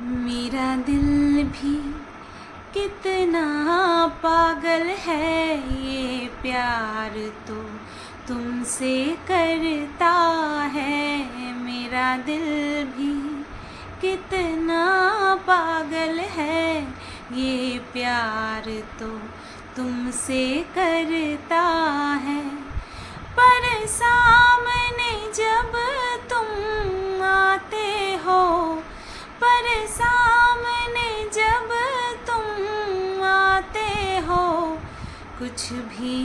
मेरा दिल भी कितना पागल है ये प्यार तो तुमसे करता है। मेरा दिल भी कितना पागल है ये प्यार तो तुमसे करता है। पर सामने जब तुम आते हो सामने जब तुम आते हो कुछ भी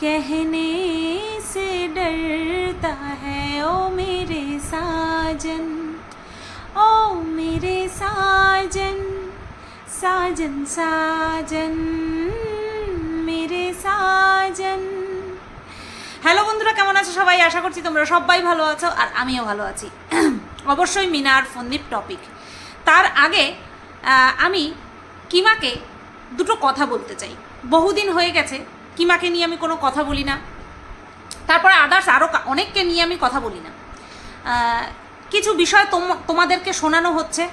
कहने से डरता है ओ मेरे साजन ओ मेरे साजन साजन साजन मेरे साजन হ্যালো বন্ধুরা কেমন আছো সবাই আশা করছি তোমরা সবাই ভালো আছো আর আমিও ভালো আছি অবশ্যই মিনা আর ফন্দীপ টপিক তার আগে আমি কিমাকে দুটো কথা বলতে চাই। বহুদিন হয়ে গেছে, কিমাকে নিয়ে আমি কোনো কথা বলি না। তারপরে আদার্স আরও অনেককে নিয়ে আমি কথা বলি না। কিছু বিষয় তোম- তোমাদেরকে শোনানো হচ্ছে।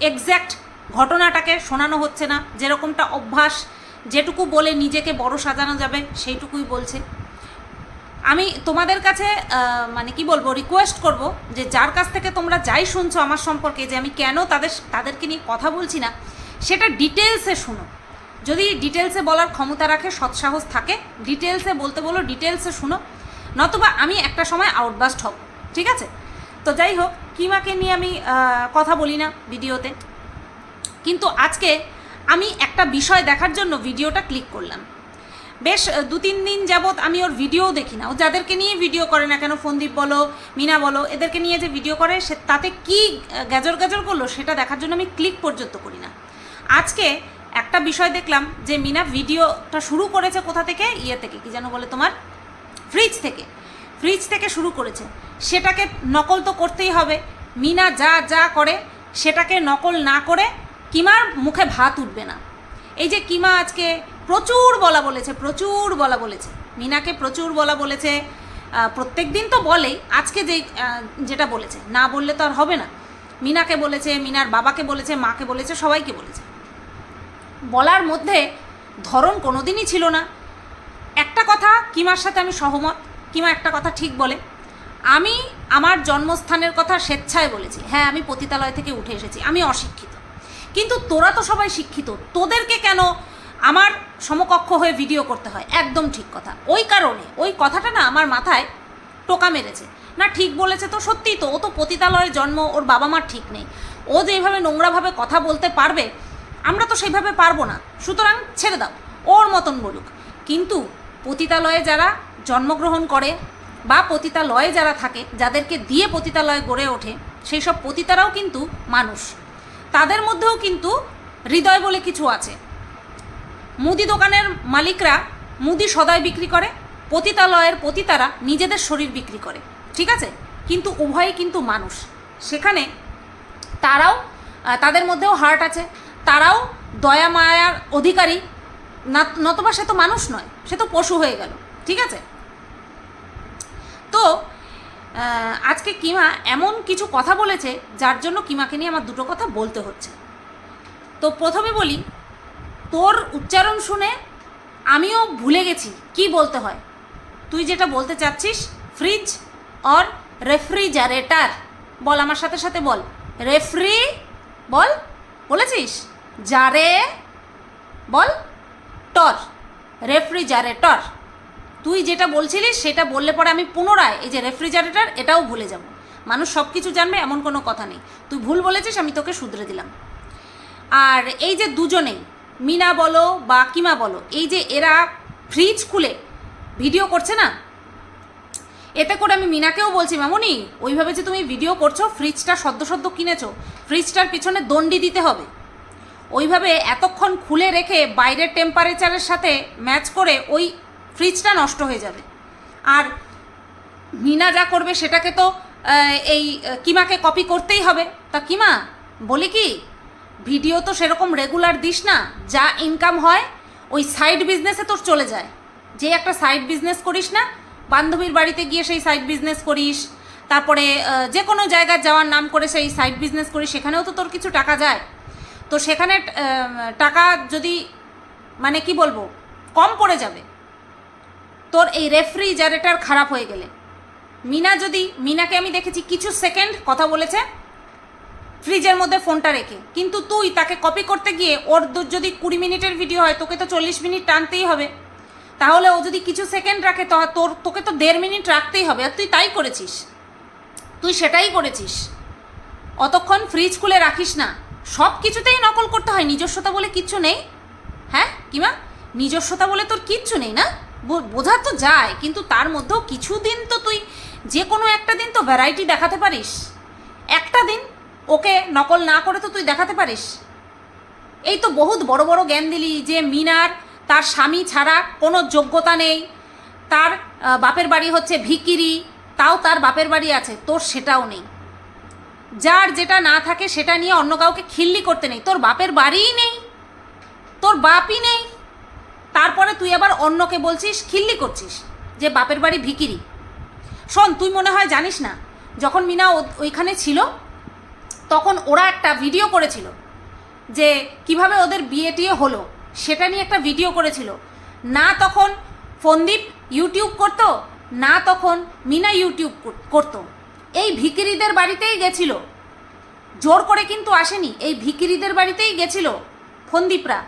এক্স্যাক্ট ঘটনাটাকে শোনানো হচ্ছে না। যেরকমটা অভ্যাস, যেটুকু বলে নিজেকে বড় সাজানো যাবে, সেইটুকুই বলছে। আমি তোমাদের কাছে মানে কি বলব রিকোয়েস্ট করব যে যার কাছ থেকে তোমরা যাই শুনছো আমার সম্পর্কে, যে আমি কেন তাদের, তাদেরকে নিয়ে কথা বলছি না, সেটা ডিটেলসে শুনো। যদি ডিটেলসে বলার ক্ষমতা রাখে, সৎসাহস থাকে ডিটেলসে বলতে বলো ডিটেলসে শুনো। নতুবা আমি একটা সময় আউটবাস্ট হব, ঠিক আছে? তো যাই হোক, কিমাকে নিয়ে আমি কথা বলি না ভিডিওতে। কিন্তু আজকে আমি একটা বিষয় দেখার জন্য ভিডিওটা ক্লিক করলাম। বেশ দু তিন দিন যাবৎ আমি ওর ভিডিও দেখি না। ও যাদেরকে নিয়ে ভিডিও করে না কেন ফন্দীপ বলো মিনা বলো এদেরকে নিয়ে যে ভিডিও করে সে তাতে কি আহ, গ্যাজর গ্যাজর করল সেটা দেখার জন্য আমি ক্লিক পর্যন্ত করি না। আজকে একটা বিষয় দেখলাম যে মিনা ভিডিওটা শুরু করেছে কোথা থেকে? ইয়ে থেকে কি যেন বলে তোমার? ফ্রিজ থেকে। ফ্রিজ থেকে শুরু করেছে। সেটাকে নকল তো করতেই হবে। মিনা যা যা করে সেটাকে নকল না করে কিমার মুখে ভাত উঠবে না। এই যে কিমা আজকে প্রচুর বলা বলেছে, প্রচুর বলা বলেছে। মিনাকে প্রচুর বলা বলেছে। প্রত্যেক দিন তো বলেই, আজকে যে যেটা বলেছে, না বললে তো আর হবে না। মিনাকে বলেছে, মিনার বাবাকে বলেছে, মাকে বলেছে, সবাইকে বলেছে। বলার মধ্যে ধরন কোনোদিনই ছিল না। একটা কথা, কিমার সাথে আমি সহমত, কিমা একটা কথা ঠিক বলে। আমি আমার জন্মস্থানের কথা স্বেচ্ছায় বলেছি। হ্যাঁ আমি পতিতালয় থেকে উঠে এসেছি, আমি অশিক্ষিত। কিন্তু তোরা তো সবাই শিক্ষিত। তোদেরকে কেন আমার সমকক্ষ হয়ে ভিডিও করতে হয়, একদম ঠিক কথা। ওই কারণে, ওই কথাটা না আমার মাথায় টোকা মেরেছে। না, ঠিক বলেছে তো সত্যিই তো, ও তো পতিতালয়ের জন্ম, ওর বাবা মার ঠিক নেই। ও যে এইভাবে নোংরাভাবে কথা বলতে পারবে, আমরা তো সেইভাবে পারব না। সুতরাং ছেড়ে দাও, ওর মতন বলুক। কিন্তু পতিতালয়ে যারা জন্মগ্রহণ করে বা পতিতালয়ে যারা থাকে, যাদেরকে দিয়ে পতিতালয় গড়ে ওঠে, সেই সব পতিতারাও কিন্তু মানুষ। তাদের মধ্যেও কিন্তু হৃদয় বলে কিছু আছে। মুদি দোকানের মালিকরা মুদি সদায় বিক্রি করে, পতিতালয়ের পতিতারা নিজেদের শরীর বিক্রি করে, ঠিক আছে? কিন্তু উভয়ই কিন্তু মানুষ। সেখানে তারাও তাদের মধ্যেও হার্ট আছে। তারাও দয়া মায়ার অধিকারী। না, নতবা সে তো মানুষ নয়, সে তো পশু হয়ে গেল, ঠিক আছে? তো আজকে কিমা এমন কিছু কথা বলেছে, যার জন্য কিমাকে নিয়ে আমার দুটো কথা বলতে হচ্ছে। তো প্রথমে বলি তোর উচ্চারণ শুনে আমিও ভুলে গেছি, কি বলতে হয়? তুই যেটা বলতে চাচ্ছিস ফ্রিজ অর রেফ্রিজারেটার বল আমার সাথে সাথে বল। রেফ্রি বল, বলেছিস? জারে বল টর রেফ্রিজারেটর তুই যেটা বলছিলিস, সেটা বললে পরে আমি পুনরায় এই যে রেফ্রিজারেটর এটাও ভুলে যাব। মানুষ সব কিছু জানবে, এমন কোনো কথা নেই। তুই ভুল বলেছিস, আমি তোকে শুধরে দিলাম। আর এই যে দুজনেই মিনা বলো বা কিমা বলো, এই যে এরা ফ্রিজ খুলে ভিডিও করছে না? এতে করে আমি মিনাকেও বলছি, মামনি, ওইভাবে যে তুমি ভিডিও করছ ফ্রিজটা সদ্য সদ্য কিনেছো ফ্রিজটার পিছনে দণ্ডি দিতে হবে। ওইভাবে এতক্ষণ খুলে রেখে বাইরের টেম্পারেচারের সাথে ম্যাচ করে ওই ফ্রিজটা নষ্ট হয়ে যাবে। আর মিনা যা করবে, সেটাকে তো এই কিমাকে কপি করতেই হবে। তা কিমা, বলি কি? ভিডিও তো সেরকম রেগুলার দিস না, যা ইনকাম হয়, ওই সাইড বিজনেসে তোর চলে যায়। যে একটা সাইড বিজনেস করিস না, বান্ধবীর বাড়িতে গিয়ে সেই সাইড বিজনেস করিস, তারপরে যে কোনো জায়গায় যাওয়ার নাম করে সেই সাইড বিজনেস করিস, সেখানেও তো তোর কিছু টাকা যায়। তো সেখানে টাকা যদি মানে কি বলব, কম পড়ে যাবে, তোর এই রেফ্রিজারেটর খারাপ হয়ে গেলে। মিনা যদি, মিনাকে আমি দেখেছি, কিছু সেকেন্ড কথা বলেছে ফ্রিজের মধ্যে ফোনটা রেখে। কিন্তু তুই তাকে কপি করতে গিয়ে ওর যদি কুড়ি মিনিটের ভিডিও হয়, তোকে তো চল্লিশ মিনিট টানতেই হবে। তাহলে ও যদি কিছু সেকেন্ড রাখে, তো তোর তোকে তো দেড় মিনিট রাখতেই হবে। আর তুই তাই করেছিস। তুই সেটাই করেছিস। অতক্ষণ ফ্রিজ খুলে রাখিস না। সব কিছুতেই নকল করতে হয়। নিজস্বতা বলে কিচ্ছু নেই। হ্যাঁ কিমা? নিজস্বতা বলে তোর কিচ্ছু নেই না? বোঝা তো যায়, কিন্তু তার মধ্যেও কিছু দিন তো তুই যে কোনো একটা দিন তো ভ্যারাইটি দেখাতে পারিস। একটা দিন ওকে নকল না করে তো তুই দেখাতে পারিস? এই তো বহুত বড় বড় জ্ঞান দিলি যে মিনার তার স্বামী ছাড়া কোনো যোগ্যতা নেই। তার বাপের বাড়ি হচ্ছে ভিকিরি, তাও তার বাপের বাড়ি আছে, তোর সেটাও নেই। যার যেটা না থাকে সেটা নিয়ে অন্য কাউকে খিল্লি করতে নেই। তোর বাপের বাড়িই নেই, তোর বাপই নেই। তারপরে তুই আবার অন্যকে বলছিস, খিল্লি করছিস যে বাপের বাড়ি ভিকিরি। শোন, তুই মনে হয় জানিস না, যখন মিনা ওইখানে ছিল তখন ওরা একটা ভিডিও করেছিল যে কীভাবে ওদের বিয়ে টিয়ে হলো, সেটা নিয়ে একটা ভিডিও করেছিল। না তখন ফন্দীপ ইউটিউব করতো, না তখন মিনা ইউটিউব কর- করতো। এই ভিকিরিদের বাড়িতেই গেছিল। জোর করে কিন্তু আসেনি, এই ভিকিরিদের বাড়িতেই গেছিল ফন্দীপরা।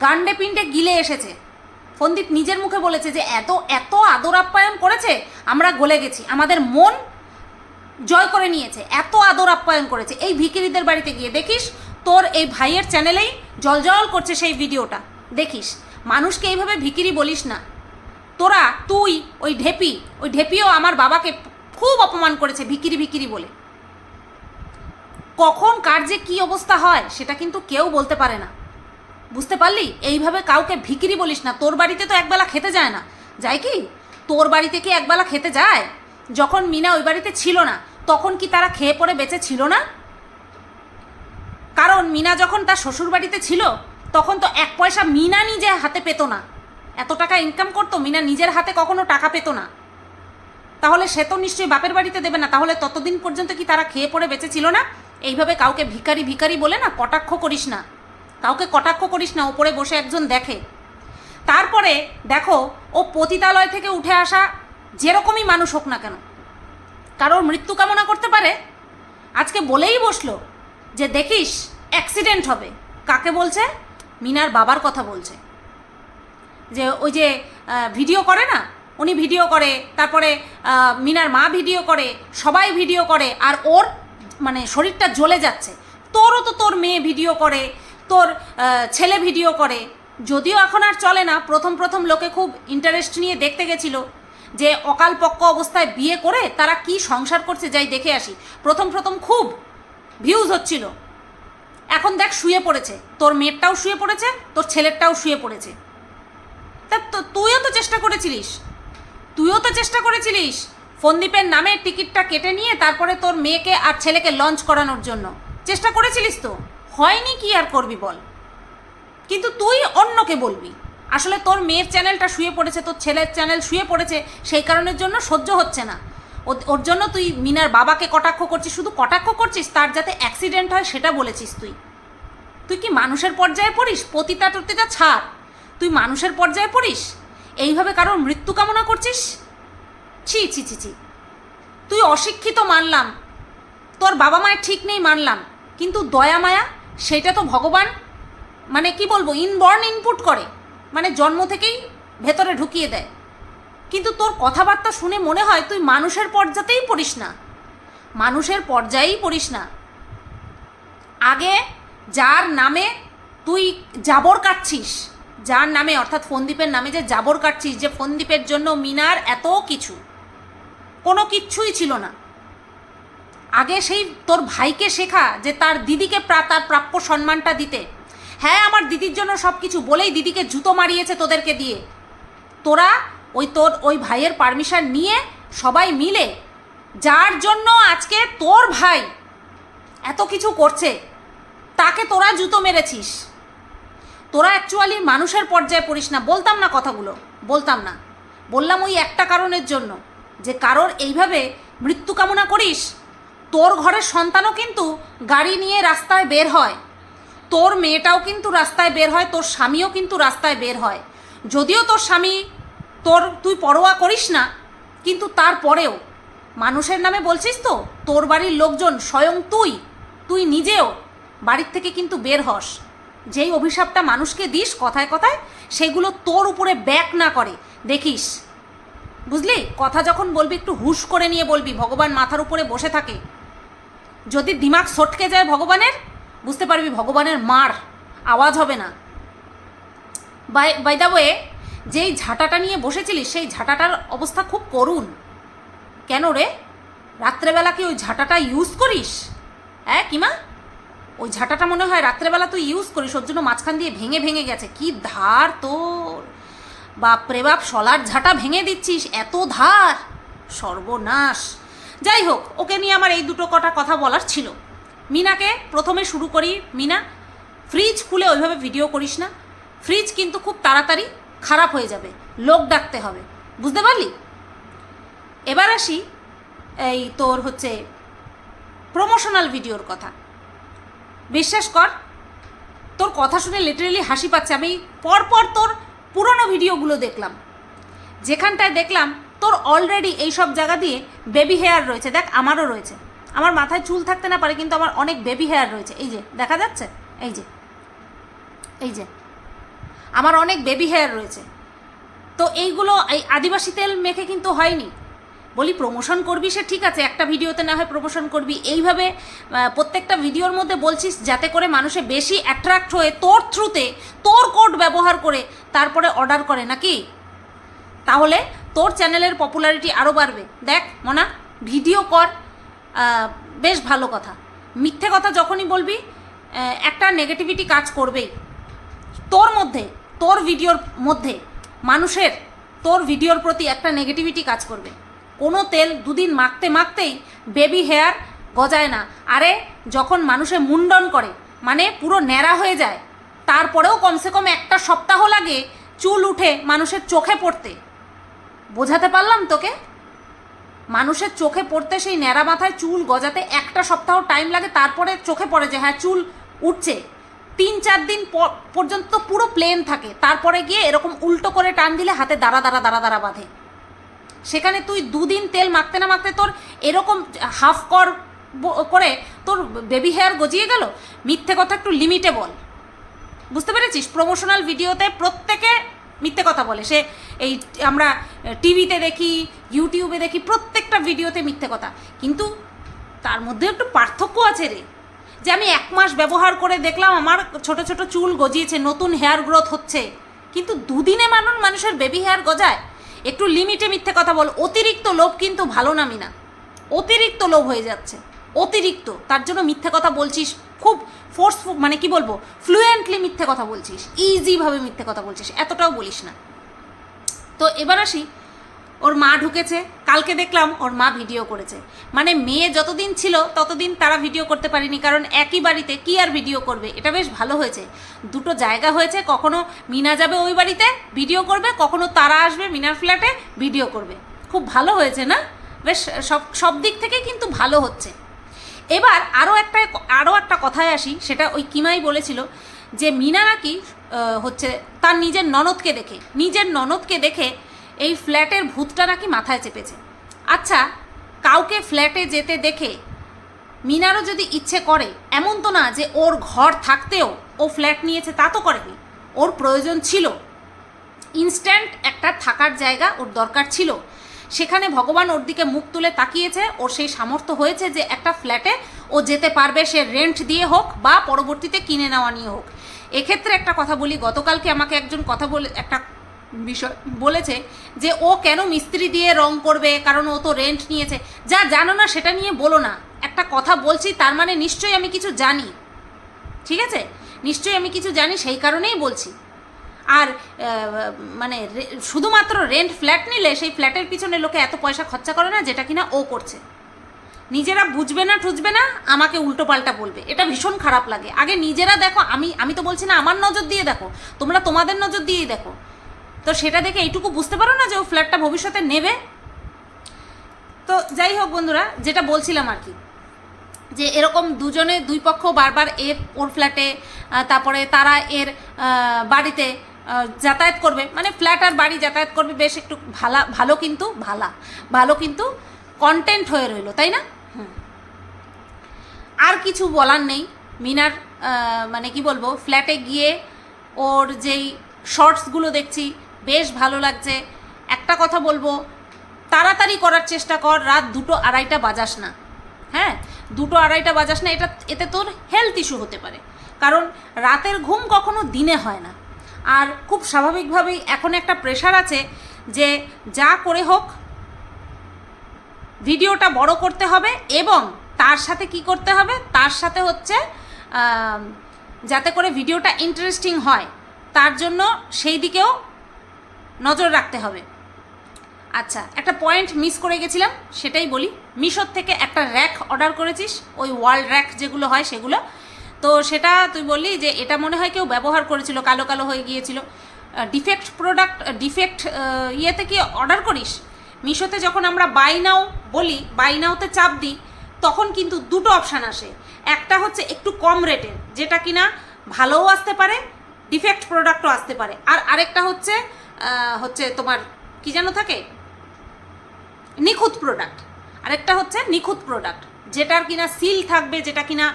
গান্ডে পিণ্ডে গিলে এসেছে। ফন্দীপ নিজের মুখে বলেছে যে, এত এত আদর আপ্যায়ন করেছে, আমরা গলে গেছি। আমাদের মন জয় করে নিয়েছে, এত আদর আপ্যায়ন করেছে। এই ভিকিরিদের বাড়িতে গিয়ে দেখিস, তোর এই ভাইয়ের চ্যানেলেই জলজল করছে সেই ভিডিওটা। দেখিস, মানুষকে এইভাবে ভিকিরি বলিস না। তোরা, তুই, ওই ঢেপি, ওই ঢেপিও আমার বাবাকে খুব অপমান করেছে ভিকিরি ভিকিরি বলে। কখন, কার যে কী অবস্থা হয়, সেটা কিন্তু কেউ বলতে পারে না। বুঝতে পারলি? এইভাবে কাউকে ভিকিরি বলিস না। তোর বাড়িতে তো একবেলা খেতে যায় না। যায় কি? তোর বাড়িতে কি একবেলা খেতে যায়? যখন মিনা ওই বাড়িতে ছিল না তখন কি তারা খেয়ে পড়ে বেঁচে ছিল না? কারণ মিনা যখন তার শ্বশুরবাড়িতে ছিল, তখন তো এক পয়সা মিনা নিজে হাতে পেতো না। এত টাকা ইনকাম করতো, মিনা নিজের হাতে কখনো টাকা পেতো না। তাহলে সে তো নিশ্চয়ই বাপের বাড়িতে দেবে না, তাহলে ততদিন পর্যন্ত কি তারা খেয়ে পড়ে বেঁচে ছিল না? এইভাবে কাউকে ভিখারি ভিখারি বলে না, কটাক্ষ করিস না। কাউকে কটাক্ষ করিস না ওপরে বসে একজন দেখে। তারপরে দেখো, ও পতিতালয় থেকে উঠে আসা যেরকমই মানুষ হোক না কেন কারোর মৃত্যু কামনা করতে পারে? আজকে বলেই বসল যে দেখিস অ্যাক্সিডেন্ট হবে। কাকে বলছে? মিনার বাবার কথা বলছে। যে ওই যে ভিডিও করে না? উনি ভিডিও করে, তারপরে মিনার মা ভিডিও করে, সবাই ভিডিও করে, আর ওর মানে শরীরটা জ্বলে যাচ্ছে। তোরও তো তোর মেয়ে ভিডিও করে, তোর ছেলে ভিডিও করে। যদিও এখন আর চলে না, প্রথম প্রথম লোকে খুব ইন্টারেস্ট নিয়ে দেখতে গেছিল। যে অকালপক্ক অবস্থায় বিয়ে করে তারা কি সংসার করছে যাই দেখে আসি। প্রথম প্রথম খুব ভিউজ হচ্ছিল। এখন দেখ শুয়ে পড়েছে। তোর মেয়েরটাও শুয়ে পড়েছে, তোর ছেলেরটাও শুয়ে পড়েছে। তা তো- তুইও তো চেষ্টা করেছিলিস। তুইও তো চেষ্টা করেছিলিস ফন্দীপের নামে টিকিটটা কেটে নিয়ে তারপরে তোর মেয়েকে আর ছেলেকে লঞ্চ করানোর জন্য। চেষ্টা করেছিলিস তো? হয়নি কি আর করবি বল। কিন্তু তুই অন্যকে বলবি। আসলে তোর মেয়ের চ্যানেলটা শুয়ে পড়েছে, তোর ছেলের চ্যানেল শুয়ে পড়েছে, সেই কারণের জন্য সহ্য হচ্ছে না। ওর জন্য তুই মিনার বাবাকে কটাক্ষ করছিস, শুধু কটাক্ষ করছিস, তার যাতে অ্যাক্সিডেন্ট হয় সেটা বলেছিস তুই। তুই কি মানুষের পর্যায়ে পড়িস? পতিতা টতিতা ছাড়। তুই মানুষের পর্যায়ে পড়িস? এইভাবে কারোর মৃত্যু কামনা করছিস? ছি ছি ছি ছি। তুই অশিক্ষিত মানলাম। তোর বাবা মায়ের ঠিক নেই মানলাম। কিন্তু দয়া মায়া, সেটা তো ভগবান মানে কি বলব ইনবর্ন ইনপুট করে। মানে জন্ম থেকেই ভেতরে ঢুকিয়ে দেয়। কিন্তু তোর কথাবার্তা শুনে মনে হয় তুই মানুষের পর্যাতেই পড়িস না। মানুষের পর্যায়েই পড়িস না। আগে যার নামে তুই জাবর কাটছিস, যার নামে অর্থাৎ ফন্দীপের নামে যে জাবর কাটছিস, যে ফন্দীপের জন্য মিনার এত কিছু, কোনো কিচ্ছুই ছিল না। আগে সেই তোর ভাইকে শেখা যে তার দিদিকে তার প্রাপ্য সম্মানটা দিতে। হ্যাঁ আমার দিদির জন্য সব কিছু বলেই দিদিকে জুতো মারিয়েছে তোদেরকে দিয়ে। তোরা ওই তোর, ওই ভাইয়ের পারমিশন নিয়ে সবাই মিলে, যার জন্য আজকে তোর ভাই এত কিছু করছে, তাকে তোরা জুতো মেরেছিস। তোরা অ্যাকচুয়ালি মানুষের পর্যায়ে পড়িস না। বলতাম না কথাগুলো, বলতাম না। বললাম ওই একটা কারণের জন্য, যে কারোর এইভাবে মৃত্যু কামনা করিস, তোর ঘরের সন্তানও কিন্তু গাড়ি নিয়ে রাস্তায় বের হয়। তোর মেয়েটাও কিন্তু রাস্তায় বের হয়, তোর স্বামীও কিন্তু রাস্তায় বের হয়। যদিও তোর স্বামী, তোর তুই পরোয়া করিস না, কিন্তু তারপরেও, মানুষের নামে বলছিস তো, তোর বাড়ির লোকজন স্বয়ং তুই তুই নিজেও বাড়ির থেকে কিন্তু বের হস। যেই অভিশাপটা মানুষকে দিস কথায় কথায়, সেগুলো তোর উপরে ব্যাক না করে। দেখিস, বুঝলি? কথা যখন বলবি, একটু হুশ করে নিয়ে বলবি, ভগবান মাথার উপরে বসে থাকে। যদি দিমাগ সটকে যায় ভগবানের বুঝতে পারবি, ভগবানের মার, আওয়াজ হবে না। বাই বাই দ্য ওয়ে যেই ঝাঁটাটা নিয়ে বসেছিলিস, সেই ঝাঁটাটার অবস্থা খুব করুণ। কেন রে? রাত্রেবেলা কি ওই ঝাঁটাটা ইউজ করিস? হ্যাঁ কিমা? ওই ঝাঁটাটা মনে হয় রাত্রেবেলা তুই ইউজ করিস, ওর জন্য মাঝখান দিয়ে ভেঙে ভেঙে গেছে। কি ধার তোর? বাপরে বাপ, শলার ঝাঁটা ভেঙে দিচ্ছিস, এত ধার? সর্বনাশ। যাই হোক, ওকে নিয়ে আমার এই দুটো কটা কথা বলার ছিল। মিনাকে প্রথমে শুরু করি, মিনা। ফ্রিজ খুলে ওইভাবে ভিডিও করিস না। ফ্রিজ কিন্তু খুব তাড়াতাড়ি খারাপ হয়ে যাবে, লোক ডাকতে হবে। বুঝতে পারলি? এবার আসি এই তোর হচ্ছে প্রমোশনাল ভিডিওর কথা। বিশ্বাস কর, তোর কথা শুনে লিটারেলি হাসি পাচ্ছে। আমি পরপর তোর পুরনো ভিডিওগুলো দেখলাম। যেখানটায় দেখলাম তোর অলরেডি এই সব জায়গা দিয়ে বেবি হেয়ার রয়েছে। দেখ, আমারও রয়েছে। আমার মাথায় চুল থাকতে না পারে, কিন্তু আমার অনেক বেবি হেয়ার রয়েছে। এই যে, দেখা যাচ্ছে? এই যে এই যে, আমার অনেক বেবি হেয়ার রয়েছে। তো এইগুলো এই আদিবাসী তেল মেখে কিন্তু হয়নি। বলি প্রমোশন করবি সে ঠিক আছে, একটা ভিডিওতে না হয় প্রমোশন করবি। এইভাবে প্রত্যেকটা ভিডিওর মধ্যে বলছিস, যাতে করে মানুষে বেশি অ্যাট্রাক্ট হয়ে তোর থ্রুতে তোর কোড ব্যবহার করে তারপরে অর্ডার করে, নাকি? তাহলে তোর চ্যানেলের পপুলারিটি আরও বাড়বে। দেখ, মনা ভিডিও কর বেশ ভালো কথা। মিথ্যে কথা যখনই বলবি একটা নেগেটিভিটি কাজ করবেই। তোর মধ্যে, তোর ভিডিওর মধ্যে, মানুষের তোর ভিডিওর প্রতি একটা নেগেটিভিটি কাজ করবে। কোনো তেল দুদিন মাখতে মাখতেই বেবি হেয়ার গজায় না। আরে, যখন মানুষে মুন্ডন করে মানে পুরো ন্যাড়া হয়ে যায়, তারপরেও কমসে কম একটা সপ্তাহ লাগে চুল উঠে মানুষের চোখে পড়তে। বোঝাতে পারলাম তোকে? মানুষের চোখে পড়তে সেই ন্যাড়া মাথায় চুল গজাতে একটা সপ্তাহ টাইম লাগে, তারপরে চোখে পড়ে যে হ্যাঁ চুল উঠছে। তিন চার দিন পর্যন্ত পুরো প্লেন থাকে। তারপরে গিয়ে এরকম উল্টো করে টান দিলে হাতে দাঁড়া দাঁড়া দাঁড়া দাঁড়া বাঁধে। সেখানে তুই দুদিন তেল মাখতে না মাখতে তোর এরকম হাফ কর করে তোর বেবি হেয়ার গজিয়ে গেল? মিথ্যে কথা একটু লিমিটে বল। বুঝতে পেরেছিস? প্রমোশনাল ভিডিওতে প্রত্যেকে মিথ্যে কথা বলে। সে এই, আমরা টিভিতে দেখি, ইউটিউবে দেখি, প্রত্যেকটা ভিডিওতে মিথ্যে কথা। কিন্তু তার মধ্যে একটু পার্থক্য আছে রে। যে আমি এক মাস ব্যবহার করে দেখলাম, আমার ছোট ছোট চুল গজিয়েছে, নতুন হেয়ার গ্রোথ হচ্ছে। কিন্তু দুদিনে মানুষ মানুষের বেবি হেয়ার গজায়। একটু লিমিটে মিথ্যে কথা বল, অতিরিক্ত লোভ কিন্তু ভালো নামি না। অতিরিক্ত লোভ হয়ে যাচ্ছে। অতিরিক্ত। তার জন্য মিথ্যে কথা বলছিস খুব ফোর্সফুল মানে কি বলব ফ্লুয়েন্টলি মিথ্যে কথা বলছিস ইজিভাবে মিথ্যে কথা বলছিস, এতটাও বলিস না। তো এবার আসি, ওর মা ঢুকেছে, কালকে দেখলাম ওর মা ভিডিও করেছে। মানে মেয়ে যতদিন ছিল, ততদিন তারা ভিডিও করতে পারেনি, কারণ একই বাড়িতে কি আর ভিডিও করবে? এটা বেশ ভালো হয়েছে। দুটো জায়গা হয়েছে, কখনো মিনা যাবে ওই বাড়িতে ভিডিও করবে, কখনো তারা আসবে মিনার ফ্ল্যাটে ভিডিও করবে। খুব ভালো হয়েছে না? বেশ, সব সব দিক থেকে কিন্তু ভালো হচ্ছে। এবার আরও একটা আরও একটা কথায় আসি, সেটা ওই কিমাই বলেছিল যে মিনা নাকি হচ্ছে তার নিজের ননদকে দেখে, নিজের ননদকে দেখে এই ফ্ল্যাটের ভূতটা নাকি মাথায় চেপেছে। আচ্ছা কাউকে ফ্ল্যাটে যেতে দেখে মিনারও যদি ইচ্ছে করে, এমন তো না যে ওর ঘর থাকতেও ও ফ্ল্যাট নিয়েছে, তা তো করেনি। ওর প্রয়োজন ছিল। ইনস্ট্যান্ট একটা থাকার জায়গা ওর দরকার ছিল। সেখানে ভগবান ওর দিকে মুখ তুলে তাকিয়েছে, ওর সেই সামর্থ্য হয়েছে যে একটা ফ্ল্যাটে ও যেতে পারবে, সে রেন্ট দিয়ে হোক বা পরবর্তীতে কিনে নেওয়া নিয়ে হোক। এক্ষেত্রে একটা কথা বলি, গতকালকে আমাকে একজন কথা বলে, একটা বিষয় বলেছে যে ও কেন মিস্ত্রি দিয়ে রং করবে, কারণ ও তো রেন্ট নিয়েছে। যা জানো না সেটা নিয়ে বলো না। একটা কথা বলছি, তার মানে নিশ্চয়ই আমি কিছু জানি। ঠিক আছে? নিশ্চয়ই আমি কিছু জানি, সেই কারণেই বলছি। আর মানে শুধুমাত্র রেন্ট ফ্ল্যাট নিলে সেই ফ্ল্যাটের পিছনে লোকে এত পয়সা খরচা করে না যেটা কিনা ও করছে। নিজেরা বুঝবে না টুঝবে না, আমাকে উল্টো পাল্টা বলবে। এটা ভীষণ খারাপ লাগে। আগে নিজেরা দেখো, আমি আমি তো বলছি না, আমার নজর দিয়ে দেখো। তোমরা তোমাদের নজর দিয়েই দেখো। তো সেটা দেখে এইটুকু বুঝতে পারো না যে ও ফ্ল্যাটটা ভবিষ্যতে নেবে? তো যাই হোক বন্ধুরা, যেটা বলছিলাম আর কি, যে এরকম দুজনে, দুই পক্ষ বারবার এর, ওর ফ্ল্যাটে তারপরে তারা এর বাড়িতে যাতায়াত করবে। মানে ফ্ল্যাট আর বাড়ি যাতায়াত করবে বেশ একটু ভালা, ভালো কিন্তু, ভালা। ভালো কিন্তু কন্টেন্ট হয়ে রইল, তাই না? আর কিছু বলার নেই। মিনার মানে কি বলব ফ্ল্যাটে গিয়ে ওর যেই শর্টসগুলো দেখছি, বেশ ভালো লাগছে। একটা কথা বলব, তাড়াতাড়ি করার চেষ্টা কর, রাত দুটো আড়াইটা বাজাস না। হ্যাঁ দুটো আড়াইটা বাজাস না, এটা, এতে তোর হেলথ ইস্যু হতে পারে। কারণ রাতের ঘুম কখনো দিনে হয় না। আর খুব স্বাভাবিকভাবেই এখন একটা প্রেশার আছে যে যা করে হোক, ভিডিওটা বড় করতে হবে এবং তার সাথে কি করতে হবে? তার সাথে হচ্ছে যাতে করে ভিডিওটা ইন্টারেস্টিং হয়, তার জন্য সেই দিকেও নজর রাখতে হবে। আচ্ছা একটা পয়েন্ট মিস করে গেছিলাম, সেটাই বলি। মিশোর থেকে একটা র্যাক অর্ডার করেছিস, ওই ওয়ার্ল্ড র্যাক যেগুলো হয় সেগুলো। তো সেটা তুই বললি যে এটা মনে হয় কেউ ব্যবহার করেছিল, কালো কালো হয়ে গিয়েছিল। ডিফেক্ট প্রোডাক্ট ডিফেক্ট ইয়েতে কি অর্ডার করিস? মিশোতে যখন আমরা বাই নাও বলি বাই নাওতে চাপ দিই, তখন কিন্তু দুটো অপশান আসে। একটা হচ্ছে একটু কম রেটের যেটা কিনা ভালোও আসতে পারে ডিফেক্ট প্রোডাক্টও আসতে পারে। আর আরেকটা হচ্ছে হচ্ছে তোমার কি যেন থাকে? নিখুঁত প্রোডাক্ট আরেকটা হচ্ছে নিখুঁত প্রোডাক্ট যেটার কিনা সিল থাকবে, যেটা কিনা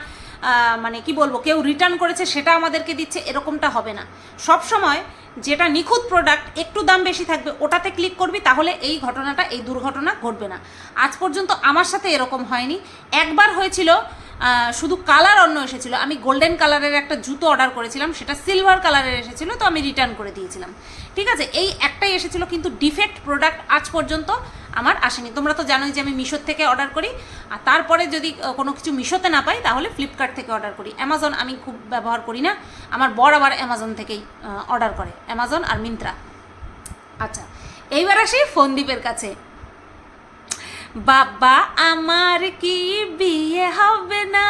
মানে কি বলব, কেউ রিটার্ন করেছে, সেটা আমাদেরকে দিচ্ছে, এরকমটা হবে না। সব সময় যেটা নিখুঁত প্রোডাক্ট একটু দাম বেশি থাকবে, ওটাতে ক্লিক করবি, তাহলে এই ঘটনাটা, এই দুর্ঘটনা ঘটবে না। আজ পর্যন্ত আমার সাথে এরকম হয়নি। একবার হয়েছিল শুধু কালার অন্য এসেছিল। আমি গোল্ডেন কালারের একটা জুতো অর্ডার করেছিলাম, সেটা সিলভার কালারের এসেছিল, তো আমি রিটার্ন করে দিয়েছিলাম। ঠিক আছে? এই একটাই এসেছিল, কিন্তু ডিফেক্ট প্রোডাক্ট আজ পর্যন্ত আমার আসেনি। তোমরা তো জানোই যে আমি মিশোর থেকে অর্ডার করি। আর তারপরে যদি কোনো কিছু মিশোতে না পাই, তাহলে ফ্লিপকার্ট থেকে অর্ডার করি। অ্যামাজন আমি খুব ব্যবহার করি না। আমার বর আবার অ্যামাজন থেকেই অর্ডার করে। অ্যামাজন আর মিন্ত্রা আচ্ছা এইবার আসি ফোনদীপের কাছে। বাবা আমার কি বিয়ে হবে না?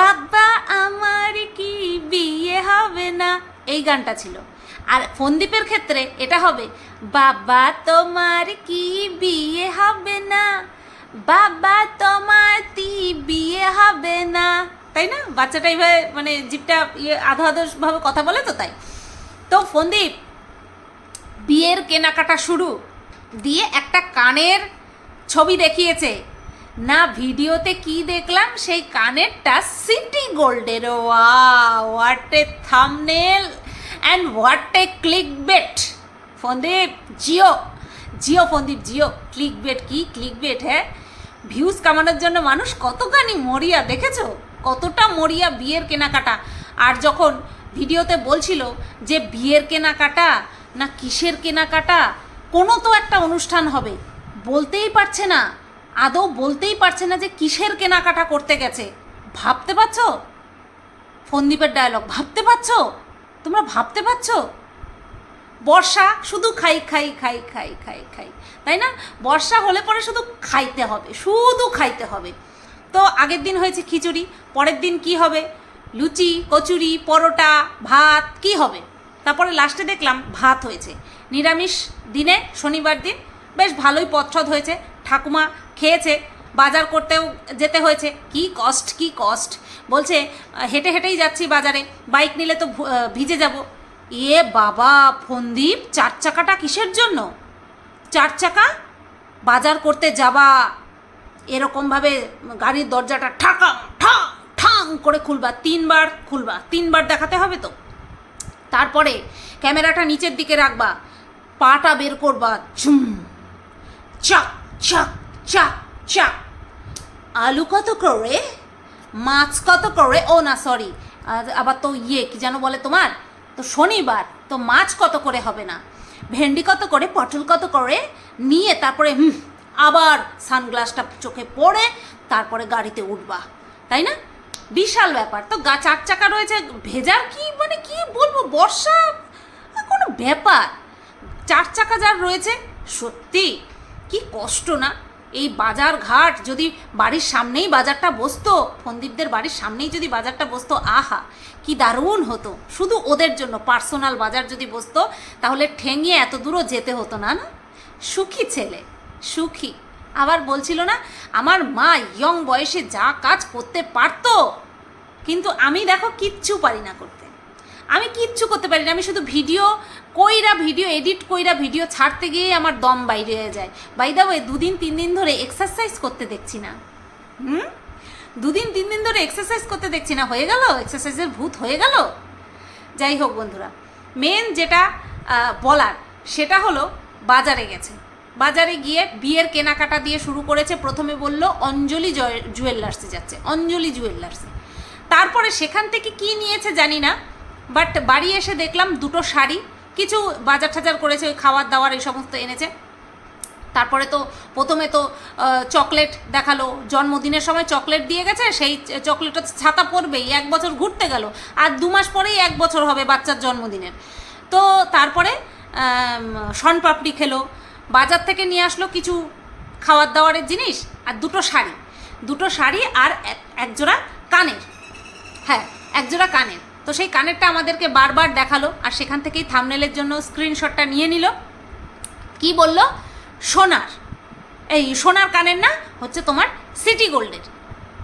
বাবা আমার কি বিয়ে হবে না? এই গানটা ছিল। আর ফোনদীপের ক্ষেত্রে এটা হবে বাবা, তোমার কি বিয়ে হবে না? বাবা, তোমার তি বিয়ে হবে না? তাই না? বাচ্চাটা এইভাবে মানে জিপটা ইয়ে আধো আধো ভাবে কথা বলে তো তাই। তো ফন্দীপ, বিয়ের কেনাকাটা শুরু। দিয়ে একটা কানের ছবি দেখিয়েছে। না, ভিডিওতে কি দেখলাম? সেই কানেরটা সিটি গোল্ডের ওয়া what a thumbnail and what a click bait ফন্দীপ, জিও। জিও ফন্দীপ, জিও। ক্লিক বেট কি? ক্লিক বেট হ্যাঁ? ভিউজ কামানোর জন্য মানুষ কতখানি মরিয়া, দেখেছ? কতটা মরিয়া বিয়ের কেনাকাটা। আর যখন ভিডিওতে বলছিল যে বিয়ের কেনাকাটা না কিসের কেনাকাটা, কোনো তো একটা অনুষ্ঠান হবে। বলতেই পারছে না। আদৌ বলতেই পারছে না যে কিসের কেনাকাটা করতে গেছে। ভাবতে পারছ? ফন্দীপের ডায়লগ ভাবতে পারছ? তোমরা ভাবতে পারছ? বর্ষা শুধু খাই খাই খাই খাই খাই খাই। তাই না? বর্ষা হলে পরে শুধু খাইতে হবে, শুধু খাইতে হবে। তো আগের দিন হয়েছে খিচুড়ি, পরের দিন কি হবে? লুচি, কচুরি, পরোটা, ভাত, কি হবে? তারপরে লাস্টে দেখলাম ভাত হয়েছে। নিরামিষ দিনে, শনিবার দিন বেশ ভালোই পথ্রদ হয়েছে। ঠাকুমা খেয়েছে, বাজার করতেও যেতে হয়েছে। কি কস্ট কি কস্ট বলছে হেঁটে হেঁটেই যাচ্ছি বাজারে। বাইক নিলে তো ভিজে যাব। এ বাবা, ফন্দীপ চার চাকাটা কিসের জন্য? চার চাকা বাজার করতে যাবা। এরকমভাবে গাড়ির দরজাটা ঠাকা ঠাং ঠাং করে খুলবা। তিনবার খুলবা। তিনবার দেখাতে হবে তো? তারপরে ক্যামেরাটা নিচের দিকে রাখবা। পাটা বের করবা। ঝুম। চাক চাক চাক চাক। আলু কত করে? মাছ কত করে? ও না সরি আবার তো ইয়ে কি যেন বলে তোমার? তো শনিবার, তো মাছ কত করে হবে না? ভেন্ডি কত করে, পটল কত করে? নিয়ে তারপরে আবার সানগ্লাসটা চোখে পড়ে, তারপরে গাড়িতে উঠবা। তাই না? বিশাল ব্যাপার। তো গা চার চাকা রয়েছে, ভেজার কি মানে কি বলব, বর্ষা, কোনো ব্যাপার। চার চাকা যার রয়েছে, সত্যি, কি কষ্ট না? এই বাজার ঘাট যদি বাড়ির সামনেই বাজারটা বসতো ফন্দীপদের বাড়ির সামনেই যদি বাজারটা বসতো, আহা কি দারুণ হতো। শুধু ওদের জন্য, পার্সোনাল বাজার যদি বসতো, তাহলে ঠেঙিয়ে এত দূরও যেতে হতো না না? সুখী ছেলে, সুখী। আবার বলছিল না, আমার মা ইয়ং বয়সে যা কাজ করতে পারতো, কিন্তু আমি দেখো কিচ্ছু পারি না করতে। আমি কিচ্ছু করতে পারি না, আমি শুধু ভিডিও, কইরা ভিডিও, এডিট কইরা ভিডিও ছাড়তে গিয়ে আমার দম বাইরে হয়ে যায়। বাই দুদিন তিন দিন ধরে এক্সারসাইজ করতে দেখছি না। হুম? দুদিন তিন দিন ধরে এক্সারসাইজ করতে দেখছি না। হয়ে গেল? এক্সারসাইজের ভূত হয়ে গেল? যাই হোক বন্ধুরা মেন যেটা বলার, সেটা হলো বাজারে গেছে। বাজারে গিয়ে বিয়ের কেনাকাটা দিয়ে শুরু করেছে। প্রথমে বলল অঞ্জলি জয় জুয়েলার্সে যাচ্ছে, অঞ্জলি জুয়েলার্সে তারপরে সেখান থেকে কি নিয়েছে জানি না বাট বাড়ি এসে দেখলাম দুটো শাড়ি, কিছু বাজার টাজার করেছে, ওই খাওয়ার দাওয়ার এই সমস্ত এনেছে। তারপরে তো প্রথমে তো চকলেট দেখাল, জন্মদিনের সময় চকলেট দিয়ে গেছে, সেই চকলেটটা ছাতা পড়বেই, এক বছর ঘুরতে গেল, আর দু মাস পরেই এক বছর হবে বাচ্চার জন্মদিনের। তো তারপরে শনপাপড়ি খেলো, বাজার থেকে নিয়ে আসলো কিছু খাওয়ার দাওয়ারের জিনিস, আর দুটো শাড়ি দুটো শাড়ি আর এক- একজোড়া কানের হ্যাঁ একজোড়া কানের। তো সেই কানেরটা আমাদেরকে বারবার দেখাল, আর সেখান থেকেই থামনেলের জন্য স্ক্রিনশটটা নিয়ে নিল। কি বলল? সোনার। এই সোনার কানের না হচ্ছে তোমার সিটি গোল্ডের।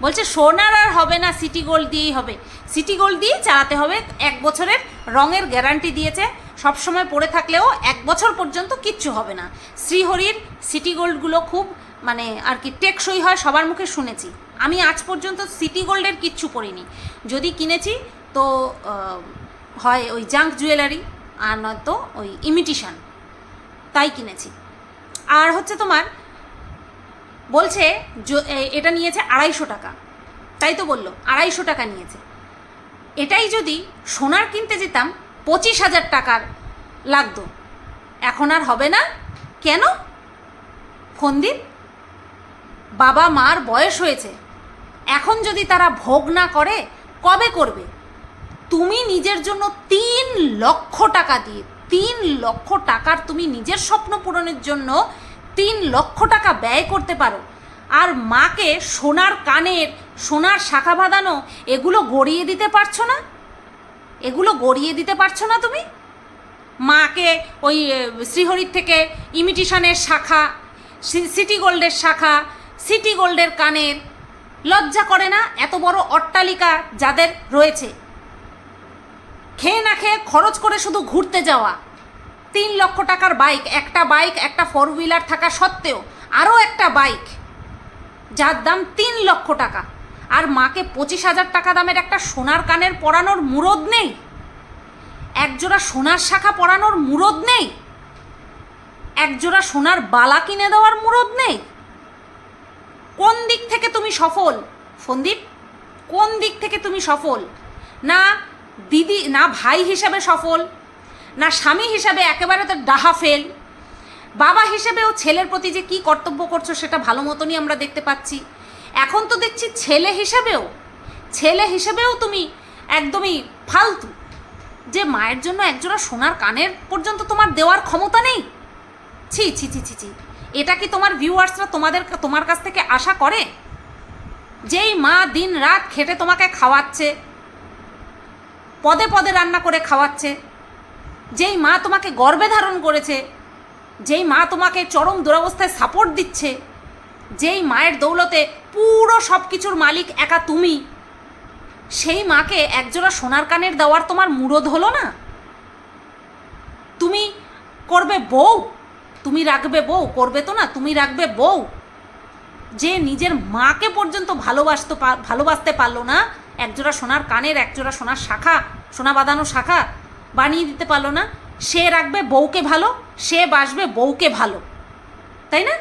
বলছে সোনার আর হবে না সিটি গোল্ড দিয়েই হবে। সিটি গোল্ড দিয়েই চালাতে হবে, এক বছরের রঙের গ্যারান্টি দিয়েছে। সবসময় পরে থাকলেও এক বছর পর্যন্ত কিচ্ছু হবে না। শ্রীহরির সিটি গোল্ডগুলো খুব মানে আর কি টেকসই হয়, সবার মুখে শুনেছি। আমি আজ পর্যন্ত সিটি গোল্ডের কিচ্ছু পরিনি যদি কিনেছি তো হয় ওই জাঙ্ক জুয়েলারি আর নয়তো ওই ইমিটিশন। তাই কিনেছি। আর হচ্ছে তোমার, বলছে এটা নিয়েছে আড়াইশো টাকা। তাই তো বলল, আড়াইশো টাকা নিয়েছে। এটাই যদি সোনার কিনতে যেতাম, পঁচিশ হাজার টাকার লাগতো। এখন আর হবে না। কেন? ফন্দির বাবা মার বয়স হয়েছে। এখন যদি তারা ভোগ না করে, কবে করবে? তুমি নিজের জন্য তিন লক্ষ টাকা দিয়ে তিন লক্ষ টাকার তুমি নিজের স্বপ্ন পূরণের জন্য তিন লক্ষ টাকা ব্যয় করতে পারো। আর মাকে সোনার কানের, সোনার শাখা বাঁধানো, এগুলো গড়িয়ে দিতে পারছ না? এগুলো গড়িয়ে দিতে পারছ না তুমি? মাকে ওই শ্রীহরির থেকে ইমিটেশনের শাখা সিটি গোল্ডের শাখা, সিটি গোল্ডের কানের, লজ্জা করে না? এত বড় অট্টালিকা যাদের রয়েছে। খেয়ে না খেয়ে খরচ করে শুধু ঘুরতে যাওয়া। তিন লক্ষ টাকার বাইক, একটা বাইক, একটা ফোর হুইলার থাকা সত্ত্বেও আরও একটা বাইক, যার দাম তিন লক্ষ টাকা। আর মাকে পঁচিশ হাজার টাকা দামের একটা সোনার কানের পরানোর মুরদ নেই। একজোড়া সোনার শাখা পরানোর মুরদ নেই। একজোড়া সোনার বালা কিনে দেওয়ার মুরদ নেই। কোন দিক থেকে তুমি সফল? সন্দীপ, কোন দিক থেকে তুমি সফল? না দিদি না ভাই হিসাবে সফল, না স্বামী হিসাবে একেবারে তো ডাহা ফেল। বাবা হিসেবেও ছেলের প্রতি যে কী কর্তব্য করছ সেটা ভালো মতনই আমরা দেখতে পাচ্ছি। এখন তো দেখছি ছেলে হিসেবেও ছেলে হিসেবেও তুমি একদমই ফালতু। যে মায়ের জন্য একজোড়া সোনার কানের পর্যন্ত তোমার দেওয়ার ক্ষমতা নেই? ছি ছি ছি ছি ছি। এটা কি তোমার ভিউয়ার্সরা তোমাদের তোমার কাছ থেকে আশা করে? যেই মা দিন রাত খেটে তোমাকে খাওয়াচ্ছে পদে পদে রান্না করে খাওয়াচ্ছে। যেই মা তোমাকে গর্বে ধারণ করেছে, যেই মা তোমাকে চরম দুরবস্থায় সাপোর্ট দিচ্ছে, যেই মায়ের দৌলতে পুরো সব কিছুর মালিক একা তুমি, সেই মাকে একজোড়া সোনার কানের দেওয়ার তোমার মুরদ হলো না? তুমি করবে বউ, তুমি রাখবে বউ, করবে তো না, তুমি রাখবে বউ। যে নিজের মাকে পর্যন্ত ভালোবাসতে ভালোবাসতে পারল না একজোড়া সোনার কানের, একজোড়া সোনার শাখা, সোনা বাঁধানো শাখা বানিয়ে দিতে পারল না। সে রাখবে বউকে ভালো, সে বাসবে বউকে ভালো। তাই না?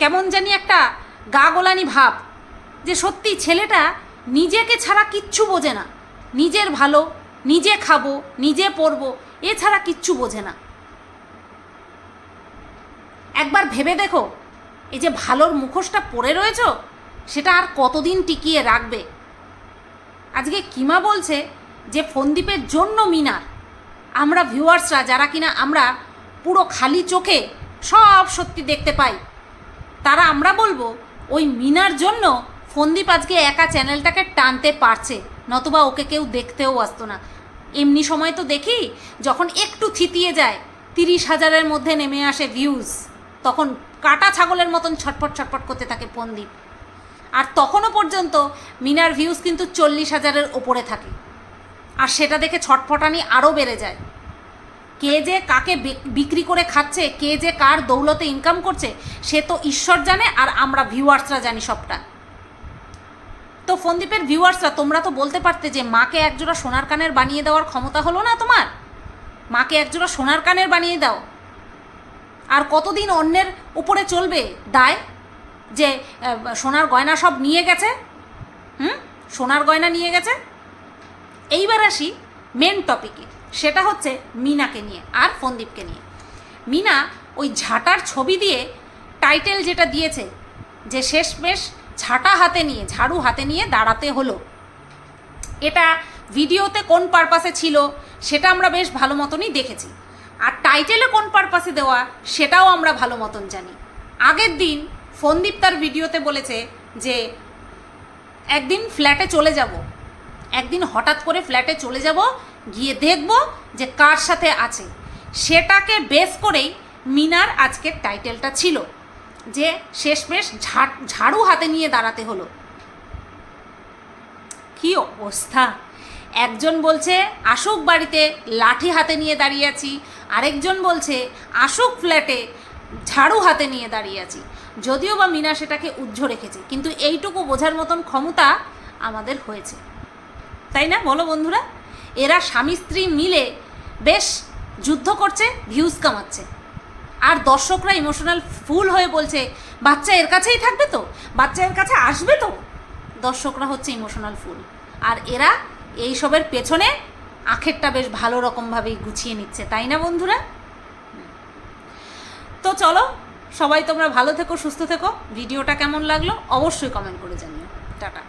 কেমন জানি একটা গা গোলানি ভাব যে সত্যি ছেলেটা নিজেকে ছাড়া কিচ্ছু বোঝে না। নিজের ভালো, নিজে খাব, নিজে পরবো এছাড়া কিচ্ছু বোঝে না। একবার ভেবে দেখো, এই যে ভালোর মুখোশটা পরে রয়েছো সেটা আর কতদিন টিকিয়ে রাখবে? আজকে কিমা বলছে যে ফন্দীপের জন্য মিনার। আমরা ভিউয়ার্সরা, যারা কিনা আমরা পুরো খালি চোখে সব সত্যি দেখতে পাই, তারা আমরা বলব ওই মিনার জন্য ফন্দীপ আজকে একা চ্যানেলটাকে টানতে পারছে, নতুবা ওকে কেউ দেখতেও আসতো না। এমনি সময় তো দেখি যখন একটু থিতিয়ে যায়, তিরিশ হাজারের মধ্যে নেমে আসে ভিউজ তখন কাটা ছাগলের মতন ছটপট ছটপট করতে থাকে ফন্দীপ। আর তখনও পর্যন্ত মিনার ভিউজ কিন্তু চল্লিশ হাজারের ওপরে থাকে। আর সেটা দেখে ছটফটানি আরও বেড়ে যায়। কে যে কাকে বিক্রি করে খাচ্ছে, কে যে কার দৌলতে ইনকাম করছে, সে তো ঈশ্বর জানে আর আমরা ভিউয়ার্সরা জানি সবটা। তো ফন্দীপের ভিউয়ার্সরা তোমরা তো বলতে পারতে যে মাকে একজোড়া সোনার কানের বানিয়ে দেওয়ার ক্ষমতা হলো না তোমার? মাকে একজোড়া সোনার কানের বানিয়ে দাও। আর কতদিন অন্যের উপরে চলবে? দায়? যে সোনার গয়না সব নিয়ে গেছে? হুম? সোনার গয়না নিয়ে গেছে? এইবার আসি মেন টপিকে সেটা হচ্ছে মিনাকে নিয়ে আর ফন্দীপকে নিয়ে। মিনা ওই ঝাঁটার ছবি দিয়ে টাইটেল যেটা দিয়েছে, যে শেষমেশ ঝাঁটা হাতে নিয়ে, ঝাড়ু হাতে নিয়ে দাঁড়াতে হলো। এটা ভিডিওতে কোন পারপাসে ছিল, সেটা আমরা বেশ ভালো মতনই দেখেছি। আর টাইটেলে কোন পারপাসে দেওয়া, সেটাও আমরা ভালো মতন জানি। আগের দিন ফন্দীপ তার ভিডিওতে বলেছে যে, একদিন ফ্ল্যাটে চলে যাব। একদিন হঠাৎ করে ফ্ল্যাটে চলে যাব, গিয়ে দেখব যে কার সাথে আছে। সেটাকে বেস করেই মিনার আজকের টাইটেলটা ছিল, যে শেষমেশ ঝাড়, ঝাড়ু হাতে নিয়ে দাঁড়াতে হলো। কি অবস্থা? একজন বলছে, আসুক বাড়িতে, লাঠি হাতে নিয়ে দাঁড়িয়ে আছি। আরেকজন বলছে, আসুক ফ্ল্যাটে, ঝাড়ু হাতে নিয়ে দাঁড়িয়ে আছি। যদিও বা মিনা সেটাকে উজ্জ্ব রেখেছে, কিন্তু এইটুকু বোঝার মতন ক্ষমতা আমাদের হয়েছে। তাই না? বলো বন্ধুরা। এরা স্বামী স্ত্রী মিলে বেশ যুদ্ধ করছে ভিউজ কামাচ্ছে। আর দর্শকরা ইমোশনাল ফুল হয়ে বলছে, বাচ্চা এর কাছেই থাকবে তো? বাচ্চা এর কাছে আসবে তো? দর্শকরা হচ্ছে ইমোশনাল ফুল আর এরা এই সবের পেছনে আখেরটা বেশ ভালো রকমভাবেই গুছিয়ে নিচ্ছে। তাই না বন্ধুরা? তো চলো সবাই তোমরা ভালো থেকো সুস্থ থেকো। ভিডিওটা কেমন লাগল অবশ্যই কমেন্ট করে জানিও। টাটা।